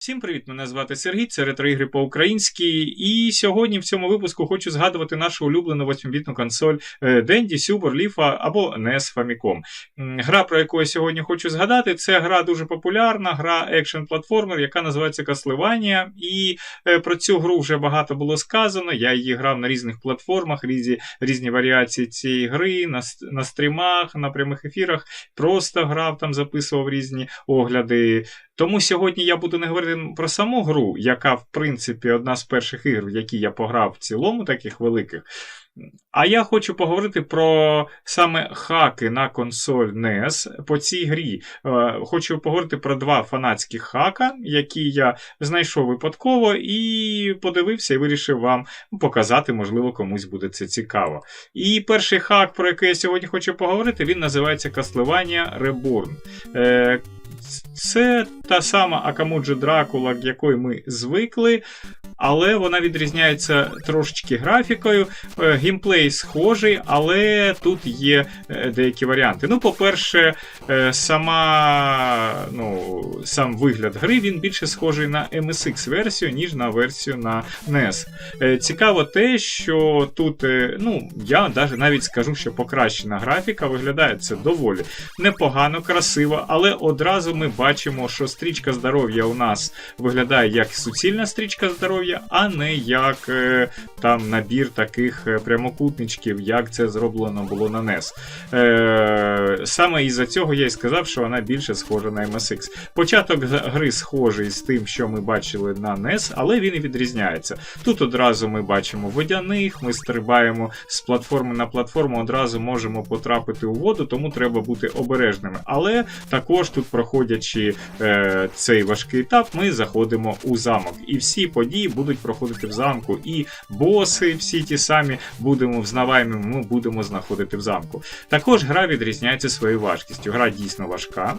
Всім привіт! Мене звати Сергій, це ретроігри по-українськи. І сьогодні в цьому випуску хочу згадувати нашу улюблену 8-бітну консоль Dendy, Super, Leaf або NES Famicom. Гра, про яку я сьогодні хочу згадати, це гра дуже популярна, гра екшн платформер, яка називається Castlevania. І е, про цю гру вже багато було сказано. Я її грав на різних платформах, різні, різні варіації цієї гри, на, на стрімах, на прямих ефірах. Просто грав там, записував різні огляди. Тому сьогодні я буду не говорити про саму гру, яка, в принципі, одна з перших ігр, в які я пограв в цілому, таких великих. А я хочу поговорити про саме хаки на консоль NES по цій грі. Е, Хочу поговорити про два фанатські хака, які я знайшов випадково і подивився і вирішив вам показати, можливо, комусь буде це цікаво. І перший хак, про який я сьогодні хочу поговорити, він називається Castlevania Reborn. Це та сама Акамуджо Дракула, якої ми звикли, але вона відрізняється трошечки графікою. Е, Геймплей схожий, але тут є е, деякі варіанти. Ну, по-перше, е, сама, ну, сам вигляд гри він більше схожий на MSX-версію, ніж на версію на NES. Цікаво те, що тут, ну, я навіть скажу, що покращена графіка виглядає це доволі непогано, красиво, але одразу ми бачимо, що стрічка здоров'я у нас виглядає як суцільна стрічка здоров'я, а не як е, там набір таких е, прямокутничків, як це зроблено було на NES. Е, саме із-за цього я і сказав, що вона більше схожа на MSX. Початок гри схожий з тим, що ми бачили на NES, але він і відрізняється. Тут одразу ми бачимо водяних, ми стрибаємо з платформи на платформу, одразу можемо потрапити у воду, тому треба бути обережними. Але також тут, проходячи е, цей важкий етап, ми заходимо у замок. І всі події будуть проходити в замку. І боси, всі ті самі будемо взнаваємо, ми будемо знаходити в замку. Також гра відрізняється своєю важкістю. Гра дійсно важка.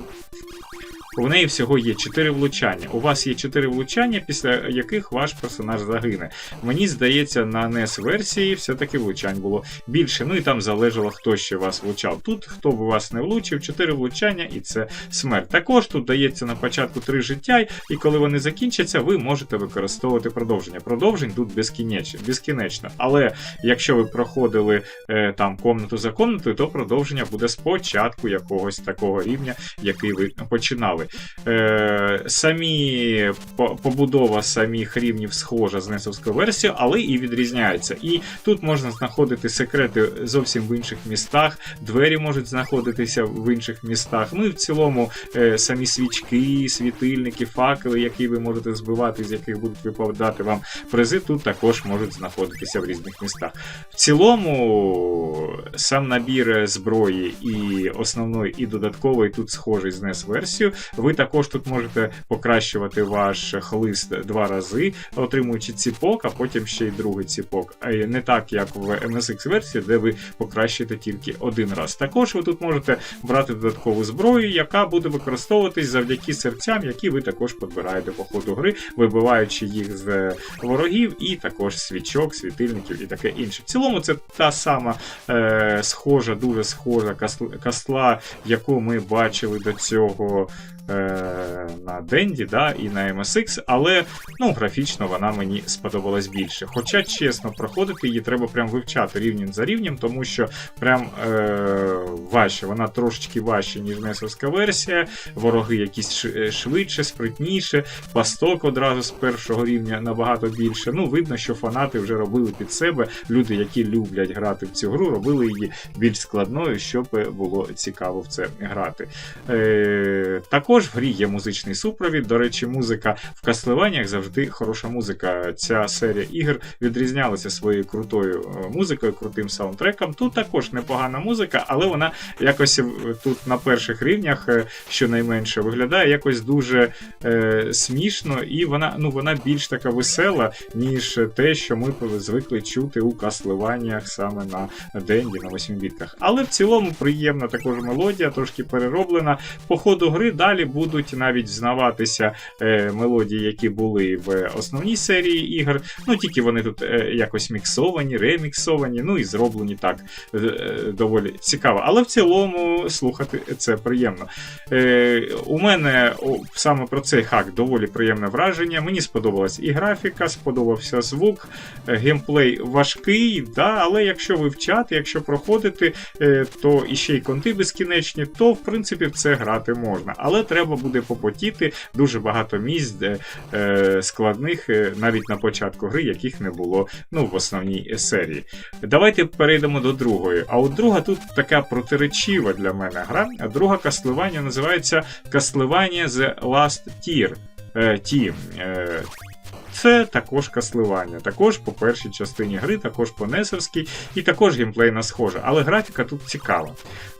У неї всього є 4 влучання. У вас є 4 влучання, після яких ваш персонаж загине. Мені здається, на NES версії все-таки влучань було більше. Ну і там залежало, хто ще вас влучав. Тут хто б вас не влучив, 4 влучання і це смерть. Також тут дається на початку 3 життя, і коли вони закінчаться, ви можете використовувати продовження. Продовжень тут безкінечно. безкінечно. Але якщо ви проходили е, там комнату за комнатою, то продовження буде спочатку якогось такого рівня, який ви починали. Е, самі побудова самих рівнів схожа з несовською версією, але і відрізняється. І тут можна знаходити секрети зовсім в інших містах, двері можуть знаходитися в інших містах. Ну і в цілому е, самі свічки, світильники, факели, які ви можете збивати, з яких будуть випадати вам призи, тут також можуть знаходитися в різних містах. В цілому, сам набір зброї і основної, і додаткової тут схожий з NES версією. Ви також тут можете покращувати ваш хлист два рази, отримуючи ціпок, а потім ще й другий ціпок. Не так, як в MSX версії, де ви покращуєте тільки один раз. Також ви тут можете брати додаткову зброю, яка буде використовуватись завдяки серцям, які ви також підбираєте по ходу гри, вибиваючи їх з ворогів, і також свічок, світильників і таке інше. В цілому, це та сама е, схожа, дуже схожа касл- касла, яку ми бачили до цього. Е, На Денді, да, і на MSX, але ну, графічно вона мені сподобалась більше. Хоча, чесно, проходити її треба прям вивчати рівнем за рівнем, тому що прям е, важче, вона трошечки важче, ніж несовська версія. Вороги якісь е, швидше, спритніше, пасток одразу з першого рівня набагато більше. Ну, видно, що фанати вже робили під себе. Люди, які люблять грати в цю гру, робили її більш складною, щоб було цікаво в це грати. Е, також в грі є музичний супровід. До речі, музика в каслеваннях завжди хороша музика. Ця серія ігор відрізнялася своєю крутою е, музикою, крутим саундтреком. Тут також непогана музика, але вона якось тут на перших рівнях, е, щонайменше, виглядає якось дуже е, смішно, і вона, ну, вона більш така весела, ніж те, що ми звикли чути у каслеваннях саме на Денді, на 8 бітках. Але в цілому приємна також мелодія, трошки перероблена. По ходу гри далі далі будуть навіть взнаватися е, мелодії, які були в основній серії ігор. Ну тільки вони тут е, якось міксовані, реміксовані, ну і зроблені так е, е, доволі цікаво. Але в цілому слухати це приємно. Е, у мене о, саме про цей хак доволі приємне враження. Мені сподобалась і графіка, сподобався звук, е, геймплей важкий, да, але якщо вивчати, якщо проходити, е, то і ще й конти безкінечні, то в принципі в це грати можна. Але треба буде попотіти дуже багато місць е, складних, е, навіть на початку гри, яких не було ну, в основній серії. Давайте перейдемо до другої. А от друга тут така протиречива для мене гра. Друга касливання називається Касливання The Last Tier. Team. Е, це також касливання, також по першій частині гри, також по Несерській, і також геймплейна схожа. Але графіка тут цікава.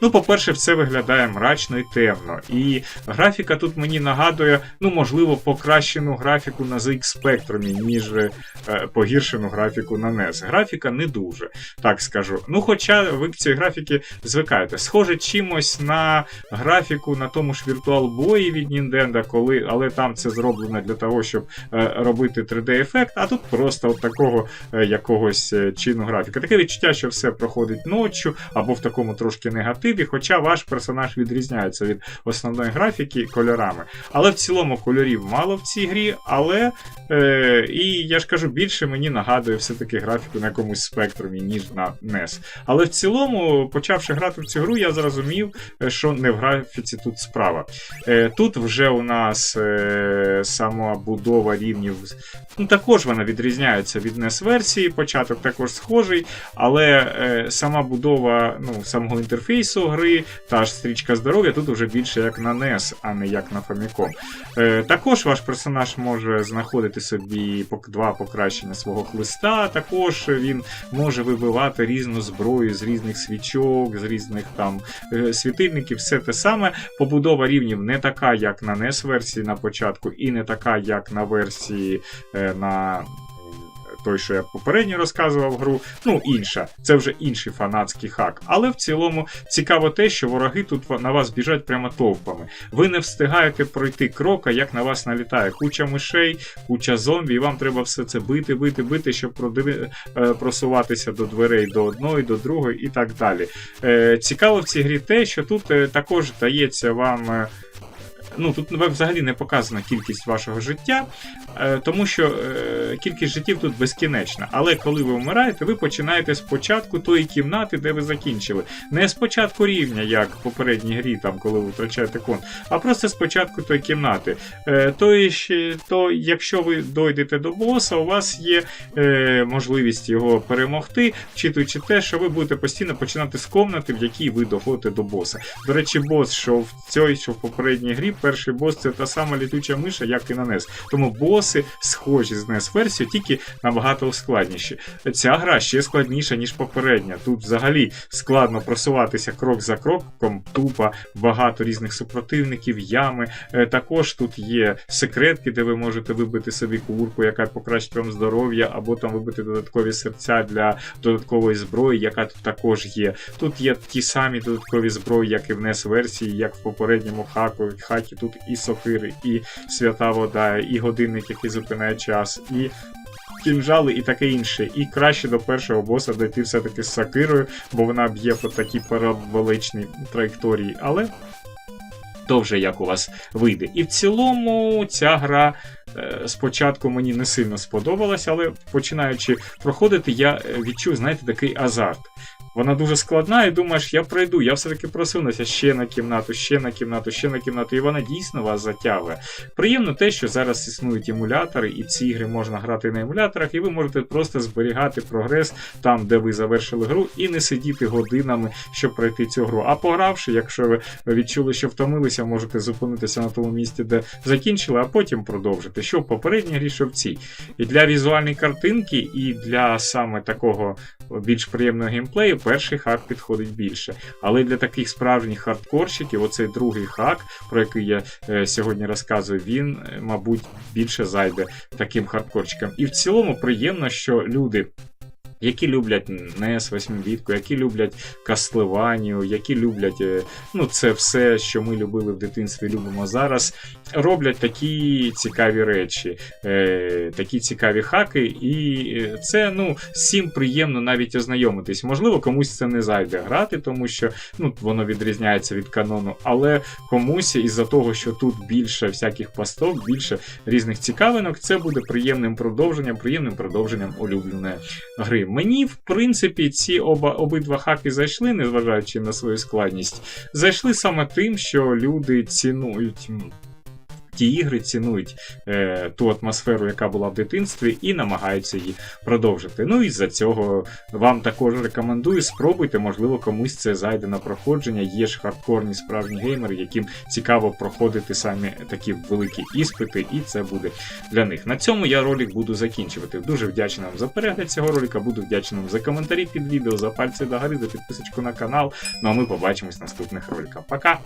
Ну, по-перше, все виглядає мрачно і темно. І графіка тут мені нагадує, ну, можливо, покращену графіку на ZX Spectrum, ніж е, погіршену графіку на NES. Графіка не дуже, так скажу. Ну, хоча ви к цій графіки звикаєте. Схоже чимось на графіку на тому ж Virtual Boy від Nintendo, коли, але там це зроблено для того, щоб е, робити 3D-ефект, а тут просто от такого е, якогось е, чину графіка. Таке відчуття, що все проходить ночі або в такому трошки негативі, хоча ваш персонаж відрізняється від основної графіки кольорами. Але в цілому кольорів мало в цій грі, але е, і я ж кажу, більше мені нагадує все-таки графіку на якомусь спектрумі, ніж на NES. Але в цілому, почавши грати в цю гру, я зрозумів, е, що не в графіці тут справа. Е, Тут вже у нас е, сама будова рівнів Ну, також вона відрізняється від NES версії, початок також схожий, але е, сама будова ну, самого інтерфейсу гри, та ж стрічка здоров'я тут вже більше як на NES, а не як на Famicom. Е, також ваш персонаж може знаходити собі два покращення свого хлиста, також він може вибивати різну зброю з різних свічок, з різних там е, світильників, все те саме. Побудова рівнів не така, як на NES версії на початку, і не така, як на версії на той, що я попередньо розказував гру, ну інша, це вже інший фанатський хак. Але в цілому цікаво те, що вороги тут на вас біжать прямо товпами. Ви не встигаєте пройти крока, як на вас налітає куча мишей, куча зомбі, і вам треба все це бити, бити, бити, щоб. Е, просуватися до дверей до одної, до другої і так далі. Е, цікаво в цій грі те, що тут е, також дається вам ну тут взагалі не показана кількість вашого життя, е, тому що е, кількість життів тут безкінечна. Але коли ви вмираєте, ви починаєте спочатку тої кімнати, де ви закінчили. Не спочатку рівня, як в попередній грі, там, коли ви втрачаєте кон, а просто спочатку тої кімнати. Е, то, якщо ви дойдете до боса, у вас є можливість його перемогти, вчитуючи те, що ви будете постійно починати з комнати, в якій ви доходите до боса. До речі, бос, що в цій, що в попередній грі перший бос це та сама літуча миша, як і на NES. Тому боси схожі з NES версією, тільки набагато складніші. Ця гра ще складніша, ніж попередня. Тут взагалі складно просуватися крок за кроком, тупо багато різних супротивників, ями. Е, також тут є секретки, де ви можете вибити собі курку, яка покращить вам здоров'я, або там вибити додаткові серця для додаткової зброї, яка тут також є. Тут є ті самі додаткові зброї, як і в NES версії, як в попередньому хаку, хакі тут і сокири, і свята вода, і годинник, який зупиняє час, і кінжали, і таке інше. І краще до першого боса дойти все-таки з сокирою, бо вона б'є по такій параболичній траєкторії. Але то вже як у вас вийде. І в цілому ця гра. Е, спочатку мені не сильно сподобалася, але починаючи проходити, я е, відчув, знаєте, такий азарт. Вона дуже складна, і думаєш, я пройду, я все-таки просунуся ще на кімнату, ще на кімнату, ще на кімнату, і вона дійсно вас затягує. Приємно те, що зараз існують емулятори, і ці ігри можна грати на емуляторах, і ви можете просто зберігати прогрес там, де ви завершили гру, і не сидіти годинами, щоб пройти цю гру. А погравши, якщо ви відчули, що втомилися, можете зупинитися на тому місці, де закінчили, а потім продовжити. Що в попередній грі, що в цій. І для візуальної картинки, і для саме такого більш приємного геймплею перший хак підходить більше. Але для таких справжніх хардкорщиків, оцей другий хак, про який я е, сьогодні розказую, він, е, мабуть, більше зайде таким хардкорщикам. І в цілому приємно, що люди. Які люблять NES 8-бітку, які люблять Кастлеванію, які люблять е, ну, це все, що ми любили в дитинстві, любимо зараз, роблять такі цікаві речі, е, такі цікаві хаки, і е, це ну, всім приємно навіть ознайомитись. Можливо, комусь це не зайде грати, тому що ну, воно відрізняється від канону, але комусь із-за того, що тут більше всяких пасток, більше різних цікавинок, це буде приємним продовженням, приємним продовженням улюбленої гри. Мені, в принципі, ці оба обидва хаки зайшли, незважаючи на свою складність, зайшли саме тим, що люди цінують. Ті ігри цінують е, ту атмосферу, яка була в дитинстві, і намагаються її продовжити. Ну і за цього вам також рекомендую. Спробуйте, можливо, комусь це зайде на проходження. Є ж хардкорні справжні геймери, яким цікаво проходити самі такі великі іспити, і це буде для них. На цьому я ролик буду закінчувати. Дуже вдячний вам за перегляд цього ролика. Буду вдячним за коментарі під відео, за пальці догори, за підписочку на канал. Ну а ми побачимось в наступних роликах. Пока!